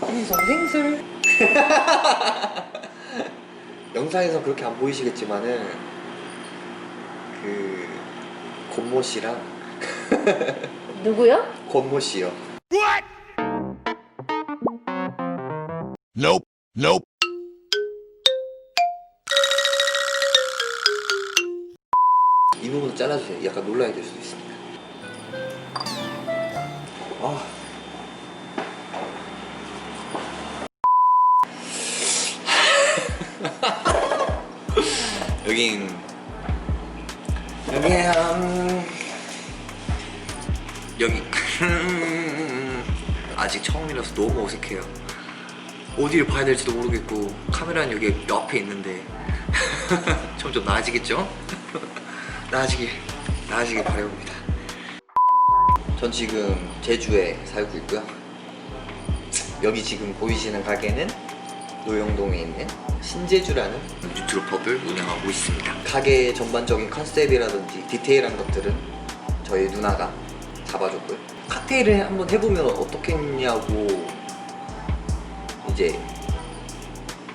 생선 생술 영상에서 그렇게 안 보이시겠지만은 그 권모 씨랑 누구요? 권모 씨요 Nope. Nope. 이 부분 잘라주세요 약간 논란이 될 수도 있습니다 아 여긴 여기 음, 여기. 아직 처음이라서 너무 어색해요. 어디를 봐야 될지도 모르겠고 카메라는 여기 옆에 있는데. 점점 나아지겠죠? 나아지길 나아지길 바라봅니다. 전 지금 제주에 살고 있고요. 여기 지금 보이시는 가게는 노영동에 있는 신제주라는 뉴트로펍을 운영하고 있습니다. 가게 전반적인 컨셉이라든지 디테일한 것들은 저희 누나가 잡아줬고요. 칵테일을 한번 해보면 어떻겠냐고 이제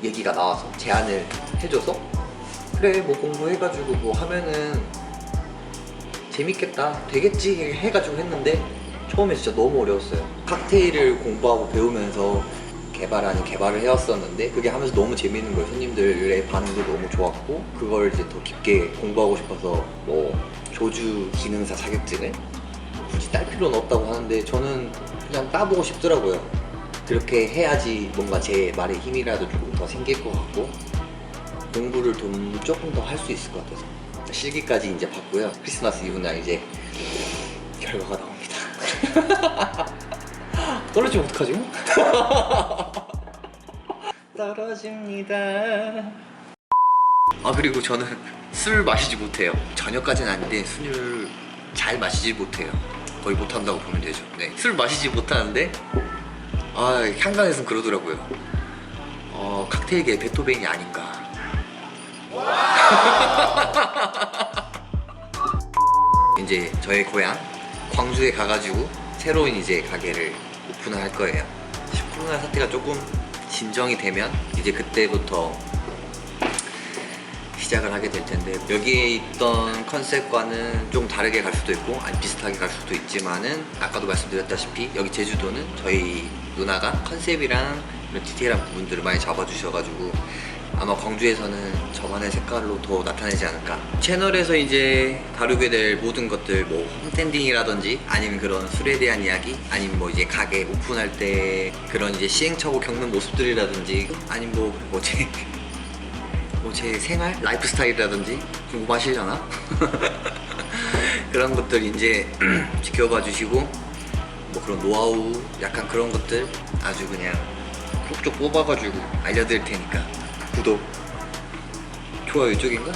얘기가 나와서 제안을 해줘서 그래 뭐 공부해가지고 뭐 하면은 재밌겠다 되겠지 해가지고 했는데 처음에 진짜 너무 어려웠어요. 칵테일을 공부하고 배우면서 개발 아닌 개발을 해왔었는데 그게 하면서 너무 재밌는 거예요. 손님들의 반응도 너무 좋았고 그걸 이제 더 깊게 공부하고 싶어서 뭐 조주 기능사 자격증을 굳이 딸 필요는 없다고 하는데 저는 그냥 따보고 싶더라고요. 그렇게 해야지 뭔가 제 말에 힘이라도 조금 더 생길 것 같고 공부를 좀 조금 더 할 수 있을 것 같아서 실기까지 이제 봤고요. 크리스마스 이브날 이제 결과가 나옵니다. 떨어지면 어떡하죠? 떨어집니다. 아 그리고 저는 술 마시지 못해요. 저녁까지는 아닌데 술을 잘 마시지 못해요. 거의 못한다고 보면 되죠. 네. 술 마시지 못하는데 아 한강에서는 그러더라고요. 어 칵테일계 베토벤이 아닌가. 이제 저의 고향 광주에 가가지고 새로운 이제 가게를 오픈을 할 거예요. 코로나 사태가 조금 진정이 되면 이제 그때부터 시작을 하게 될 텐데 여기에 있던 컨셉과는 좀 다르게 갈 수도 있고 아니 비슷하게 갈 수도 있지만은 아까도 말씀드렸다시피 여기 제주도는 저희 누나가 컨셉이랑 이런 디테일한 부분들을 많이 잡아주셔가지고 아마 광주에서는 저만의 색깔로 더 나타내지 않을까. 채널에서 이제 다루게 될 모든 것들 뭐 홈텐딩이라든지 아니면 그런 술에 대한 이야기 아니면 뭐 이제 가게 오픈할 때 그런 이제 시행착오 겪는 모습들이라든지 아니면 뭐 뭐제 뭐제 생활 라이프 스타일이라든지 궁금하시려나? 그런 것들 이제 지켜봐 주시고 뭐 그런 노하우 약간 그런 것들 아주 그냥 쏙쏙 뽑아가지고 알려드릴 테니까 구독 좋아요 이쪽인가?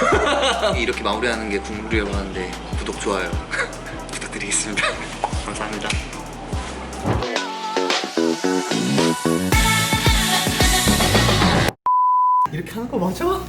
이렇게 마무리하는 게 국룰이라고 하는데 구독 좋아요 부탁드리겠습니다 감사합니다 이렇게 하는 거 맞아? 어,